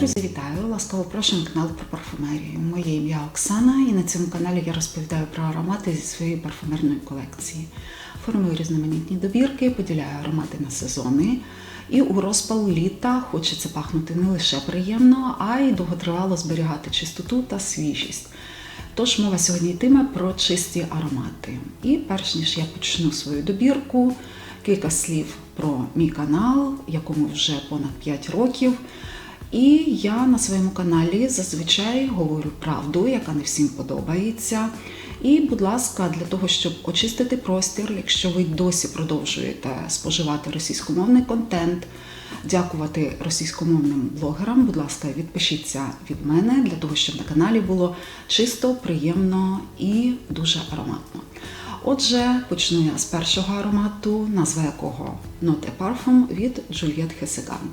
Друзі, вітаю! Ласкаво прошу на канал про парфумерію. Моє ім'я Оксана, і на цьому каналі я розповідаю про аромати зі своєї парфумерної колекції. Формую різноманітні добірки, поділяю аромати на сезони. І у розпал літа хочеться пахнути не лише приємно, а й довготривало зберігати чистоту та свіжість. Тож мова сьогодні йтиме про чисті аромати. І перш ніж я почну свою добірку, кілька слів про мій канал, якому вже понад 5 років. І я на своєму каналі зазвичай говорю правду, яка не всім подобається. І, будь ласка, для того, щоб очистити простір, якщо ви досі продовжуєте споживати російськомовний контент, дякувати російськомовним блогерам, будь ласка, відпишіться від мене для того, щоб на каналі було чисто, приємно і дуже ароматно. Отже, почну я з першого аромату, назва якого Not a Parfum від Juliette Хесеган.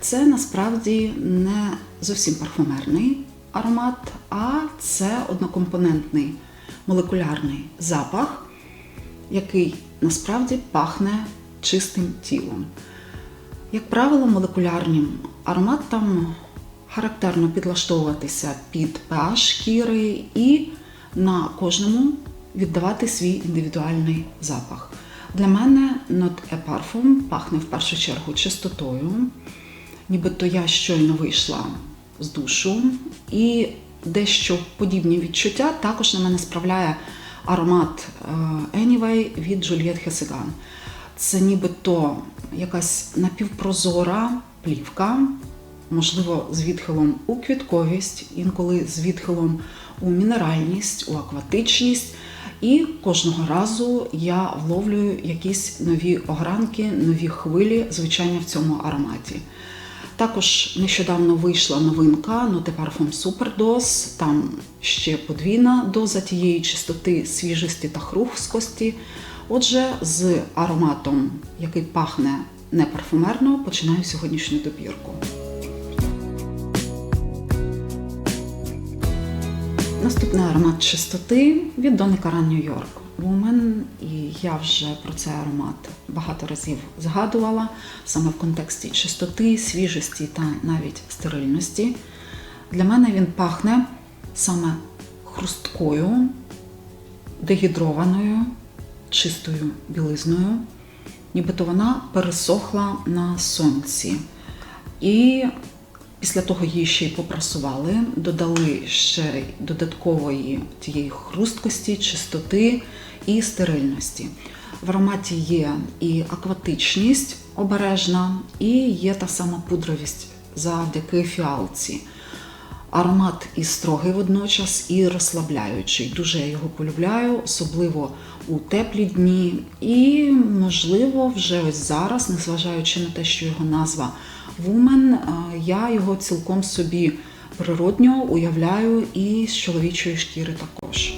Це насправді не зовсім парфумерний аромат, а це однокомпонентний молекулярний запах, який насправді пахне чистим тілом. Як правило, молекулярним ароматам характерно підлаштовуватися під pH шкіри і на кожному віддавати свій індивідуальний запах. Для мене Not a Parfum пахне в першу чергу чистотою, нібито я щойно вийшла з душу, і дещо подібні відчуття також на мене справляє аромат е, Anyway від Juliette Хесеган. Це нібито якась напівпрозора плівка, можливо, з відхилом у квітковість, інколи з відхилом у мінеральність, у акватичність. І кожного разу я вловлюю якісь нові огранки, нові хвилі звучання в цьому ароматі. Також нещодавно вийшла новинка Note Parfum Superdose, Там ще подвійна доза тієї чистоти, свіжості та хрусткості. Отже, з ароматом, який пахне не парфумерно, починаю сьогоднішню добірку. Наступний аромат чистоти від Дони Каран Нью-Йорк. Woman, і я вже про цей аромат багато разів згадувала саме в контексті чистоти, свіжості та навіть стерильності. Для мене він пахне саме хрусткою, дегідрованою, чистою білизною, нібито вона пересохла на сонці. І Після того її ще й попрасували, додали ще додаткової тієї хрусткості, чистоти і стерильності. В ароматі є і акватичність обережна, і є та сама пудровість завдяки фіалці. Аромат і строгий водночас, і розслабляючий. Дуже я його полюбляю, особливо у теплі дні. І, можливо, вже ось зараз, незважаючи на те, що його назва Woman, я його цілком собі природньо уявляю і з чоловічої шкіри також.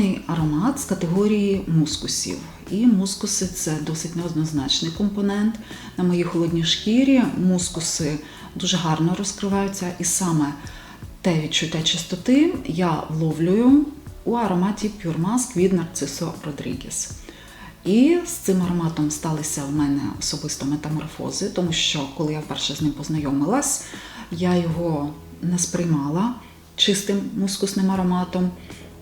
Наступний аромат з категорії мускусів. І мускуси це досить неоднозначний компонент. На моїй холодній шкірі мускуси дуже гарно розкриваються, і саме те відчуття чистоти я вловлюю у ароматі Pure Mask від Нарцисо Родрігес. І з цим ароматом сталися в мене особисто метаморфози, тому що коли я вперше з ним познайомилась, я його не сприймала чистим мускусним ароматом.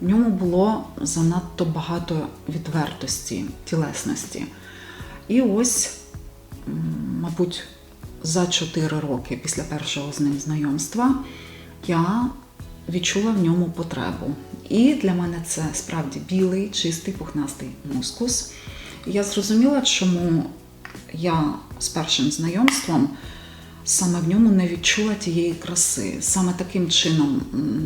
В ньому було занадто багато відвертості, тілесності. І ось, мабуть, за 4 роки після першого з ним знайомства я відчула в ньому потребу. І для мене це справді білий, чистий, пухнастий мускус. Я зрозуміла, чому я з першим знайомством саме в ньому не відчула тієї краси. Саме таким чином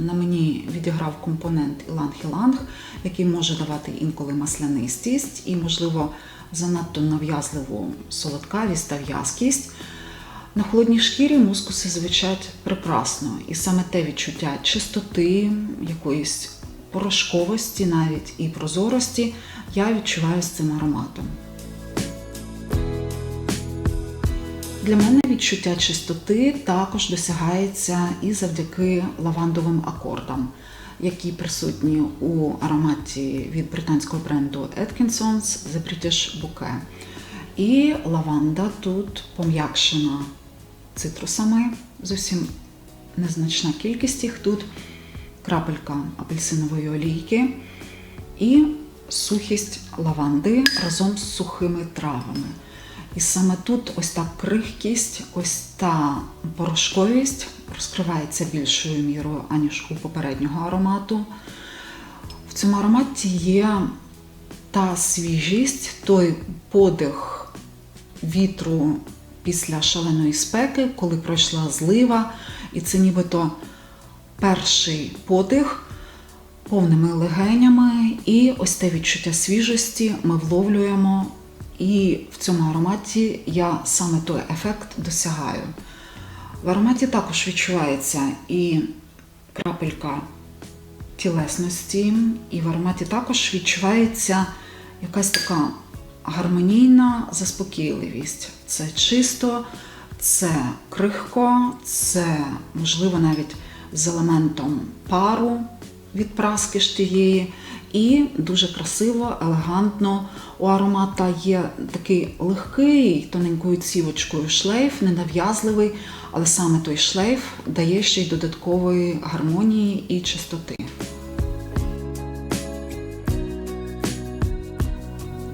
на мені відіграв компонент іланг-іланг, який може давати інколи маслянистість і, можливо, занадто нав'язливу солодкавість та в'язкість. На холодній шкірі мускуси звучать прекрасно, і саме те відчуття чистоти, якоїсь порошковості, навіть і прозорості я відчуваю з цим ароматом. Для мене відчуття чистоти також досягається і завдяки лавандовим акордам, які присутні у ароматі від британського бренду Atkinson's The British Bouquet. І лаванда тут пом'якшена цитрусами, зовсім незначна кількість їх тут, крапелька апельсинової олійки і сухість лаванди разом з сухими травами. І саме тут ось та крихкість, ось та порошковість розкривається більшою мірою, аніж у попереднього аромату. В цьому ароматі є та свіжість, той подих вітру після шаленої спеки, коли пройшла злива, і це нібито перший подих повними легенями, і ось те відчуття свіжості ми вловлюємо. І в цьому ароматі я саме той ефект досягаю. В ароматі також відчувається і крапелька тілесності, і в ароматі також відчувається якась така гармонійна заспокійливість. Це чисто, це крихко, це можливо навіть з елементом пару від праски ж тієї. І дуже красиво, елегантно. У аромата є такий легкий, тоненькою цівочкою шлейф, ненав'язливий, але саме той шлейф дає ще й додаткової гармонії і чистоти.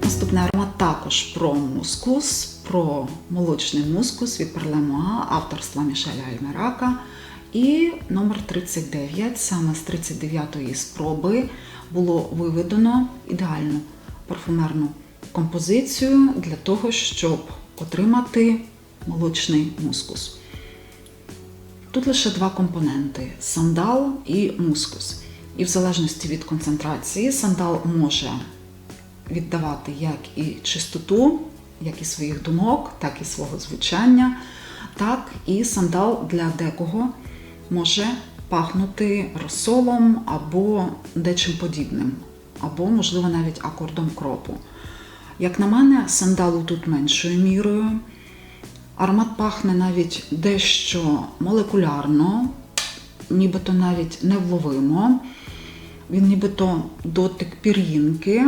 Наступний аромат також про мускус, про молочний мускус від Перлемуа, авторства Мішеля Альмерака. І номер 39, саме з 39-ї спроби, було виведено ідеальну парфумерну композицію для того, щоб отримати молочний мускус. Тут лише два компоненти сандал і мускус. І в залежності від концентрації, сандал може віддавати як і чистоту, як і своїх думок, так і свого звучання, так і сандал для декого може пахнути розсолом або дечим подібним, або, можливо, навіть акордом кропу. Як на мене, сандалу тут меншою мірою. Аромат пахне навіть дещо молекулярно, нібито навіть невловимо. Він нібито дотик пір'їнки,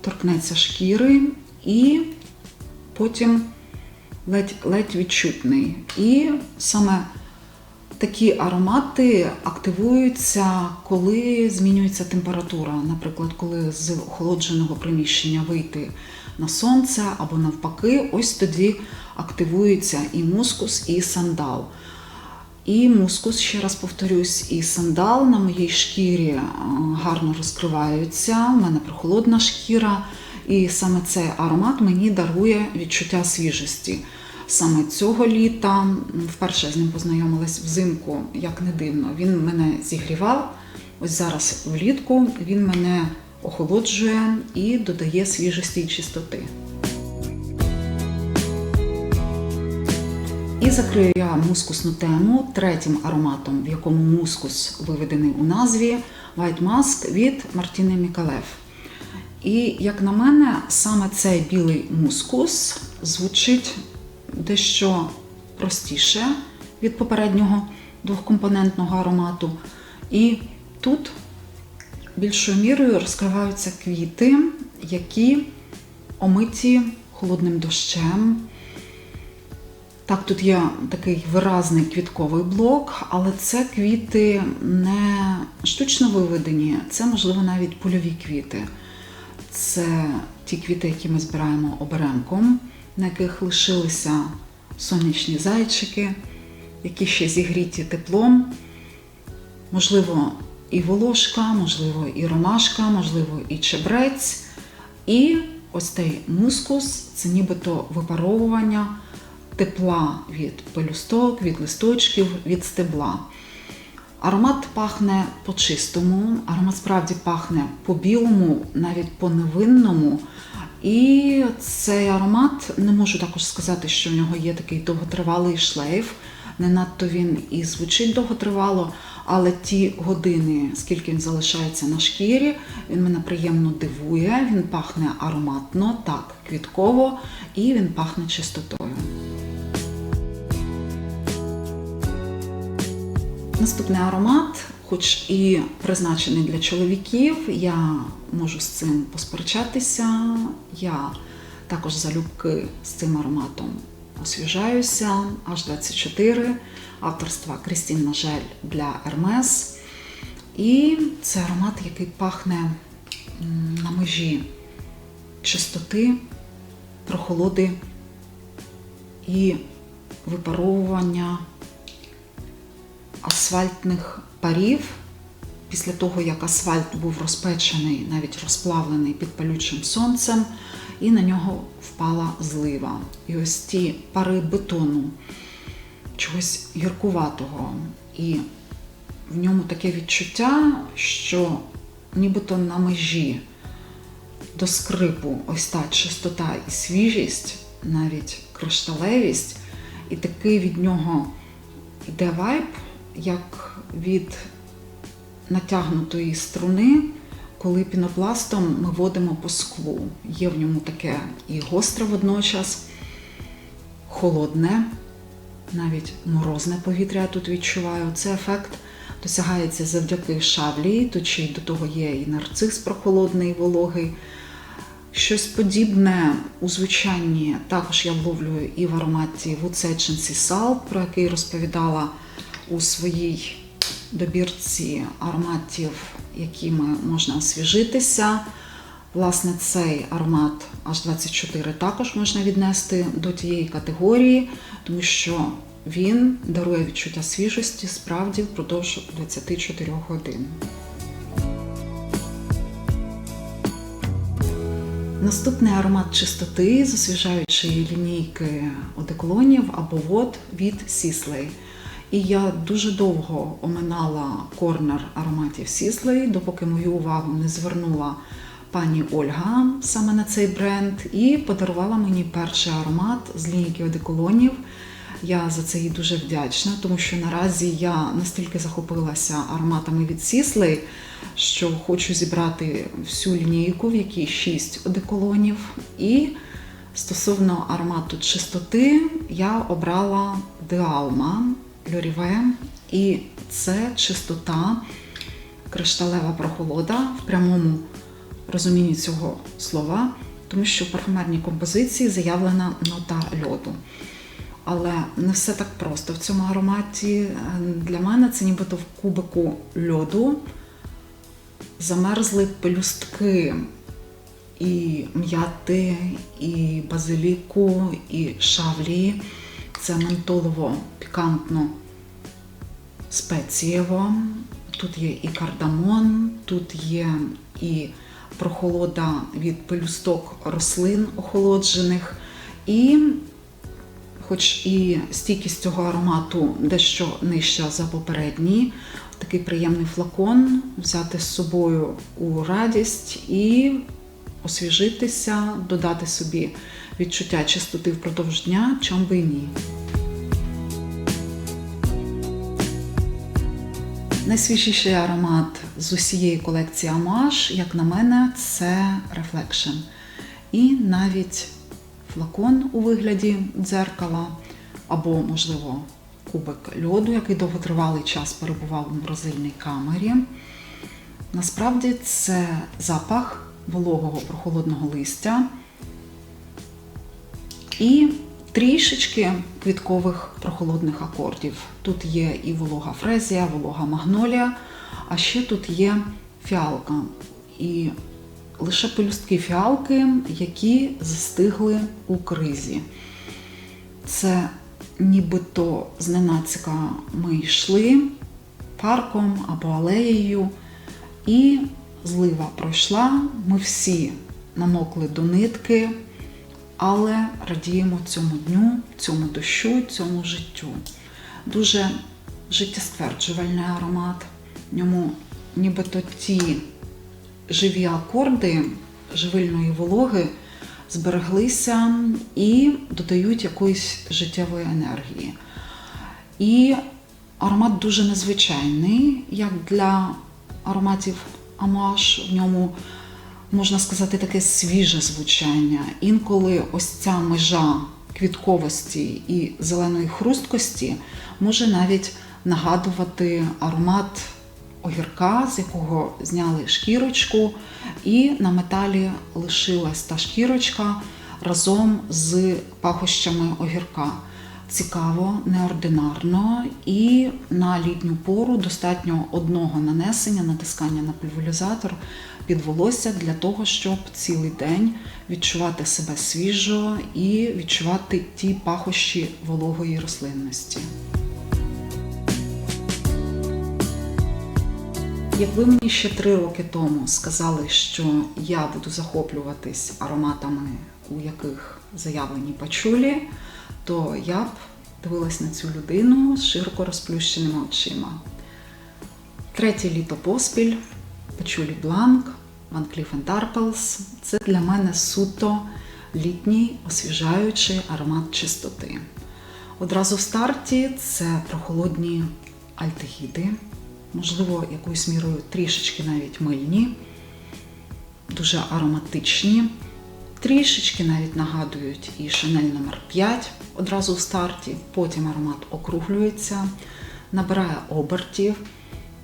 торкнеться шкіри і потім ледь, ледь відчутний. І саме такі аромати активуються, коли змінюється температура. Наприклад, коли з охолодженого приміщення вийти на сонце або навпаки, ось тоді активується і мускус, і сандал. І мускус, ще раз повторюсь, і сандал на моїй шкірі е, гарно розкриваються. У мене прохолодна шкіра, і саме цей аромат мені дарує відчуття свіжості. Саме цього літа вперше з ним познайомилась взимку, як не дивно. Він мене зігрівав. Ось зараз влітку він мене охолоджує і додає свіжості і чистоти. І закрию я мускусну тему третім ароматом, в якому мускус виведений у назві White Musk від Мартіни Мікалев. І, як на мене, саме цей білий мускус звучить дещо простіше від попереднього двохкомпонентного аромату. І тут більшою мірою розкриваються квіти, які омиті холодним дощем. Так, тут є такий виразний квітковий блок, але це квіти не штучно виведені, це, можливо, навіть польові квіти. Це ті квіти, які ми збираємо оберемком, на яких лишилися сонячні зайчики, які ще зігріті теплом. Можливо, і волошка, можливо, і ромашка, можливо, і чебрець. І ось цей мускус це нібито випаровування тепла від пелюсток, від листочків, від стебла. Аромат пахне по-чистому, аромат справді пахне по-білому, навіть по-невинному. І цей аромат не можу також сказати, що в нього є такий довготривалий шлейф. Не надто він і звучить довготривало, але ті години, скільки він залишається на шкірі, він мене приємно дивує, він пахне ароматно, так, квітково, і він пахне чистотою. Наступний аромат, хоч і призначений для чоловіків, я можу з цим посперечатися. Я також залюбки з цим ароматом освіжаюся. H24 авторства Крістін Нажель для Hermes. І це аромат, який пахне на межі чистоти, прохолоди і випаровування асфальтних парів після того, як асфальт був розпечений, навіть розплавлений під палючим сонцем, і на нього впала злива. І ось ті пари бетону, чогось гіркуватого. І в ньому таке відчуття, що нібито на межі до скрипу ось та чистота і свіжість, навіть кришталевість, і такий від нього йде вайб, як від натягнутої струни, коли пінопластом ми водимо по склу. Є в ньому таке і гостре водночас, холодне, навіть морозне повітря я тут відчуваю. Це ефект досягається завдяки шавлі, ще й до того є і нарцис прохолодний, вологий. Щось подібне у звучанні також я вловлюю і в ароматі Вуцеченсі Сал, про який розповідала у своїй добірці ароматів, якими можна освіжитися. Власне, цей аромат H24 також можна віднести до тієї категорії, тому що він дарує відчуття свіжості справді впродовж 24 годин. Наступний аромат чистоти з освіжаючої лінійки одеколонів або вод від Сіслей. І я дуже довго оминала корнер ароматів Сіслей, допоки мою увагу не звернула пані Ольга саме на цей бренд, і подарувала мені перший аромат з лінійки одеколонів. Я за це їй дуже вдячна, тому що наразі я настільки захопилася ароматами від Сіслей, що хочу зібрати всю лінійку, в якій 6 одеколонів. І стосовно аромату чистоти, я обрала Деалма Льоріве, і це чистота, кришталева прохолода в прямому розумінні цього слова, тому що в парфумерній композиції заявлена нота льоду. Але не все так просто в цьому ароматі. Для мене це нібито в кубику льоду замерзли пелюстки і м'яти, і базиліку, і шавлі. Це ментолово пікантно спецієво. Тут є і кардамон, тут є і прохолода від пелюсток рослин охолоджених. І хоч і стійкість цього аромату дещо нижча за попередній, такий приємний флакон взяти з собою у радість і освіжитися, додати собі відчуття чистоти впродовж дня, чом би ні. Найсвіжіший аромат з усієї колекції Амаш, як на мене, це Reflection. І навіть флакон у вигляді дзеркала, або, можливо, кубик льоду, який довготривалий час перебував у морозильній камері. Насправді це запах вологого прохолодного листя і трішечки квіткових прохолодних акордів. Тут є і волога фрезія, волога магнолія, а ще тут є фіалка. І лише пелюстки фіалки, які застигли у кризі. Це нібито зненацька ми йшли парком або алеєю, і злива пройшла. Ми всі намокли до нитки, але радіємо цьому дню, цьому дощу, цьому життю. Дуже життєстверджувальний аромат. В ньому нібито ті живі акорди живильної вологи збереглися і додають якоїсь життєвої енергії. І аромат дуже незвичайний, як для ароматів Амаш, в ньому, можна сказати, таке свіже звучання. Інколи ось ця межа квітковості і зеленої хрусткості може навіть нагадувати аромат огірка, з якого зняли шкірочку, і на металі лишилась та шкірочка, разом з пахощами огірка. Цікаво, неординарно і на літню пору достатньо одного нанесення, натискання на пульверізатор під волосся для того, щоб цілий день відчувати себе свіжо і відчувати ті пахощі вологої рослинності. Якби мені ще три роки тому сказали, що я буду захоплюватись ароматами, у яких заявлені пачулі, то я б дивилась на цю людину з широко розплющеними очима. Третє літо поспіль, пачулі Бланк, Van Cleef Arpels – це для мене суто літній освіжаючий аромат чистоти. Одразу в старті це прохолодні альдегіди, можливо, якоюсь мірою трішечки навіть мильні, дуже ароматичні, трішечки навіть нагадують і Шанель номер 5 одразу в старті, потім аромат округлюється, набирає обертів,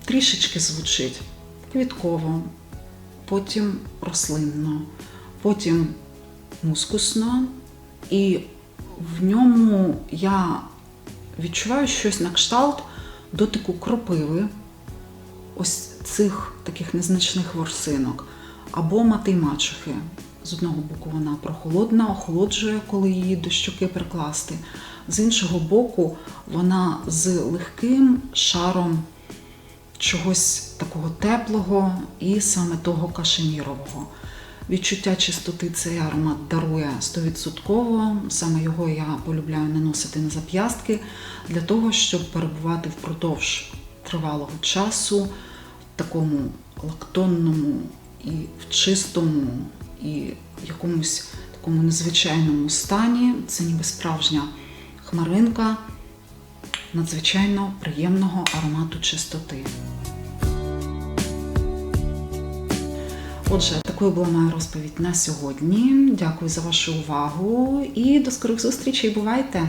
трішечки звучить квітково, потім рослинно, потім мускусно, і в ньому я відчуваю щось на кшталт дотику кропиви, ось цих таких незначних ворсинок, або мати мачухи. З одного боку вона прохолодна, охолоджує, коли її до щоки прикласти. З іншого боку, вона з легким шаром чогось такого теплого і саме того кашемірового. Відчуття чистоти цей аромат дарує 100%. Саме його я полюбляю наносити на зап'ястки для того, щоб перебувати впродовж тривалого часу в такому лактонному і в чистому, і в якомусь такому незвичайному стані. Це ніби справжня хмаринка надзвичайно приємного аромату чистоти. Отже, такою була моя розповідь на сьогодні. Дякую за вашу увагу і до скорих зустрічей. Бувайте!